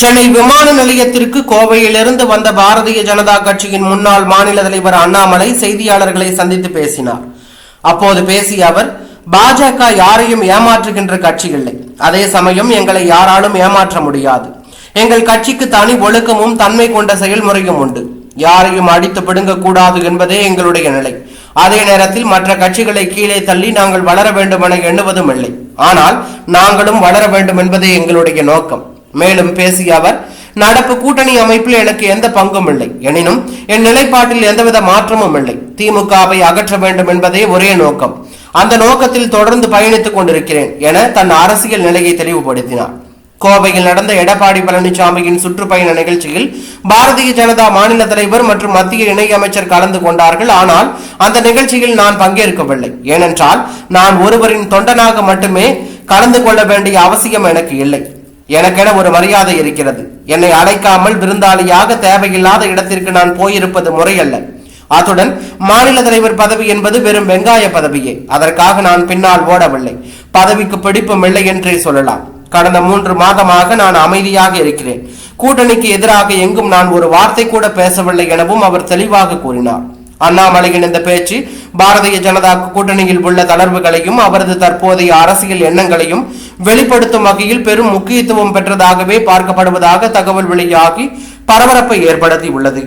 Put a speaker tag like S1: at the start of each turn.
S1: சென்னை விமான நிலையத்திற்கு கோவையிலிருந்து வந்த பாரதிய ஜனதா கட்சியின் முன்னாள் மாநில தலைவர் அண்ணாமலை செய்தியாளர்களை சந்தித்து பேசினார். அப்போது பேசிய அவர் பாஜக யாரையும் ஏமாற்றுகின்ற கட்சி இல்லை. அதே சமயம் எங்களை யாராலும் ஏமாற்ற முடியாது. எங்கள் கட்சிக்கு தனி ஒழுக்கமும் தன்மை கொண்ட செயல்முறையும் உண்டு. யாரையும் அடித்து பிடுங்கக்கூடாது என்பதே எங்களுடைய நிலை. அதே நேரத்தில் மற்ற கட்சிகளை கீழே தள்ளி நாங்கள் வளர வேண்டும் என எண்ணுவதும் இல்லை. ஆனால் நாங்களும் வளர வேண்டும் என்பதே எங்களுடைய நோக்கம். மேலும் பேசிய அவர் நடப்பு கூட்டணி அமைப்பில் எனக்கு எந்த பங்கும் இல்லை. எனினும் என் நிலைப்பாட்டில் எந்தவித மாற்றமும் இல்லை. திமுகவை அகற்ற வேண்டும் என்பதே ஒரே நோக்கம். அந்த நோக்கத்தில் தொடர்ந்து பயணித்துக் கொண்டிருக்கிறேன் என தன் அரசியல் நிலையை தெளிவுபடுத்தினார். கோவையில் நடந்த எடப்பாடி பழனிசாமியின் சுற்றுப்பயண நிகழ்ச்சியில் பாரதிய ஜனதா மாநில தலைவர் மற்றும் மத்திய இணையமைச்சர் கலந்து கொண்டார்கள். ஆனால் அந்த நிகழ்ச்சியில் நான் பங்கேற்கவில்லை. ஏனென்றால் நான் ஒருவரின் தொண்டனாக மட்டுமே கலந்து கொள்ள வேண்டிய அவசியம் எனக்கு இல்லை. எனக்கென ஒரு மரியாதை இருக்கிறது. என்னை அழைக்காமல் விருந்தாளியாக தேவையில்லாத இடத்திற்கு நான் போயிருப்பது முறையல்ல. அத்துடன் மாநில தலைவர் பதவி என்பது வெறும் வெங்காய பதவியே. அதற்காக நான் பின்னால் ஓடவில்லை. பதவிக்கு பிடிப்பும் இல்லை என்றே சொல்லலாம். கடந்த மூன்று மாதமாக நான் அமைதியாக இருக்கிறேன். கூட்டணிக்கு எதிராக எங்கும் நான் ஒரு வார்த்தை கூட பேசவில்லை எனவும் அவர் தெளிவாக கூறினார். அண்ணாமலையின் இந்த பேச்சு பாரதிய ஜனதா கூட்டணியில் உள்ள தளர்வுகளையும் அவரது தற்போதைய அரசியல் எண்ணங்களையும் வெளிப்படுத்தும் வகையில் பெரும் முக்கியத்துவம் பெற்றதாகவே பார்க்கப்படுவதாக தகவல் வெளியாகி பரபரப்பை ஏற்படுத்தியுள்ளது.